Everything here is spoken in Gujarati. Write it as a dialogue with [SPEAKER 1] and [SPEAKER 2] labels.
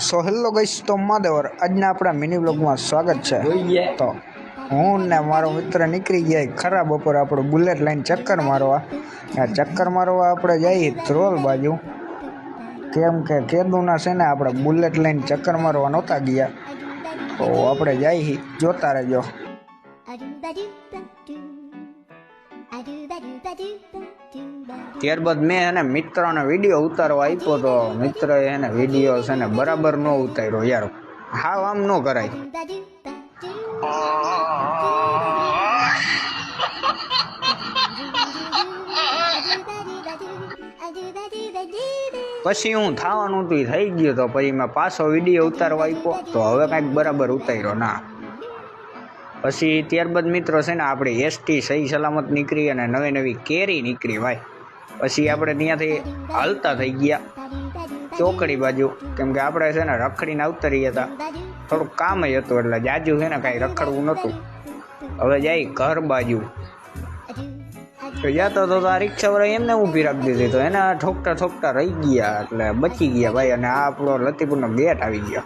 [SPEAKER 1] સો હેલો ગઈશ તો માદેવર આજના આપણા મિની બ્લોગમાં સ્વાગત છે. તો હું ને મારો મિત્ર નીકળી ગયા ખરા બપોરે આપણો બુલેટ લઈને ચક્કર મારવા. આ ચક્કર મારવા આપણે જઈએ ધ્રોલ બાજુ. કેમ કે કેદુના છે ને આપણે બુલેટ લઈને ચક્કર મારવા નહોતા ગયા. તો આપણે જઈએ જોતા રહેજો. ત્યારબાદ મેં એને મિત્રોને વીડિયો ઉતારવા આપ્યો તો મિત્ર એને વીડિયો છે ને બરાબર ન ઉતાર્યો યાર. હાવ આમ ન કરાય. પછી હું થવાનું હતું થઈ ગયું તો પછી મેં પાછો વીડિયો ઉતારવા આપ્યો તો હવે કાંઈક બરાબર ઉતાર્યો ના. પછી ત્યારબાદ મિત્રો છે ને આપણે એસટી સહી સલામત નીકળી અને નવી નવી કેરી નીકળી ભાઈ. પછી આપણે ત્યાંથી હાલતા થઈ ગયા ચોકડી બાજુ. કેમ કે આપણે છે ને રખડીને આવતા રહ્યા હતા. થોડુંક કામ જ હતું એટલે જાજુ છે ને કાંઈ રખડવું નહોતું. હવે જાય ઘર બાજુ. તો જતો તો આ રિક્ષાવાળા એમને ઊભી રાખી દીધી. તો એના ઠોકતા ઠોકતા રહી ગયા એટલે બચી ગયા ભાઈ અને આ આપણો લતીપુરનો ગેટ આવી ગયો.